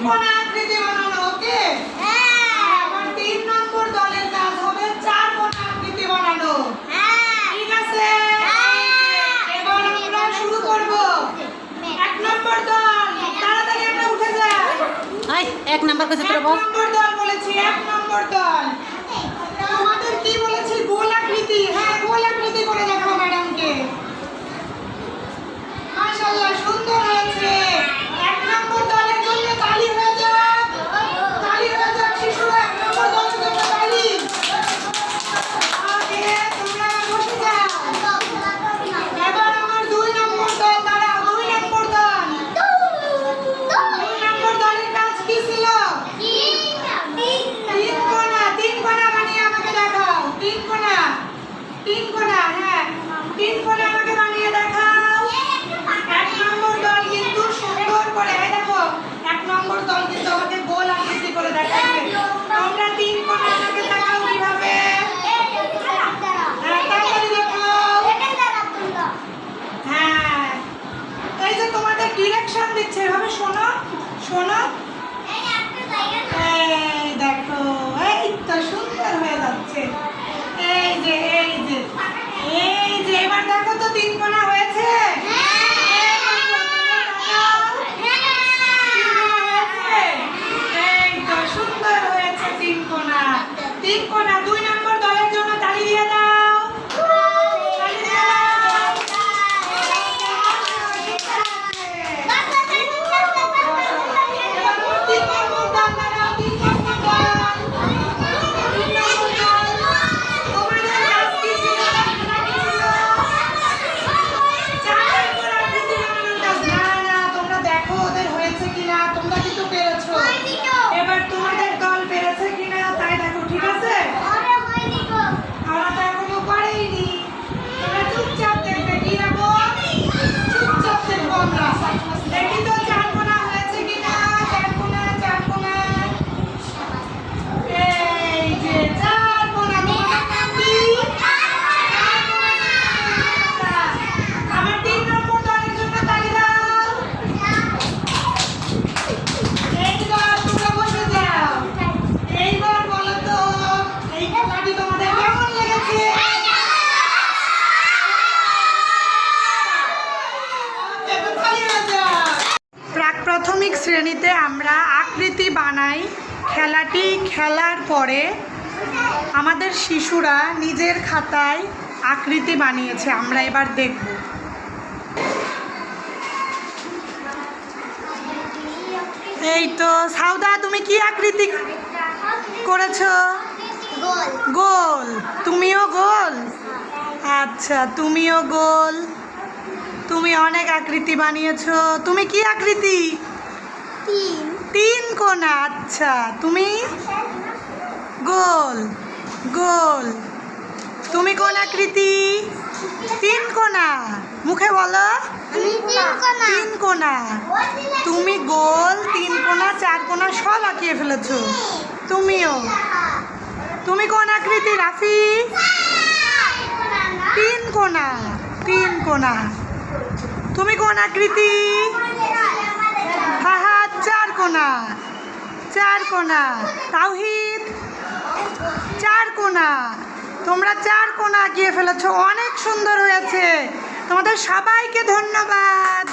ত্রিকোণ আকৃতি বানানো ওকে বানানো ঠিক আছে এবার শুরু করব এক নম্বর দল তাড়াতাড়ি আমরা উঠে যাই এক নম্বর কাছে এক নম্বর দল বলেছি এক নম্বর দল। तीन गुना है। तीन गुना প্রাথমিক শ্রেণীতে আমরা আকৃতি বানাই খেলাটি খেলার পরে আমাদের শিশুরা নিজের খাতায় আকৃতি বানিয়েছে, আমরা এবার দেখব। এই তো, সাউদা, তুমি কি আকৃতি করেছ? গোল। তুমিও গোল? আচ্ছা তুমিও গোল। তুমি অনেক আকৃতি বানিয়েছো। তুমি কি আকৃতি তিন। কোনা? আচ্ছা তুমি? গোল গোল। তুমি কোন আকৃতি? তিন কোনা? মুখে বলো। তিন কোনা? তুমি গোল তিন কোনা চার কোনা সব আঁকিয়ে ফেলেছো। তুমিও। তুমি কোন আকৃতি রাফি? তিন কোনা তিন কোনা। তুমি কোন আকৃতি? চার কোনা চার কোনা। তাওহিদ, চার কোনা। তোমরা চার কোনা গিয়ে ফেলেছ, অনেক সুন্দর হয়েছে। তোমাদের সবাইকে ধন্যবাদ।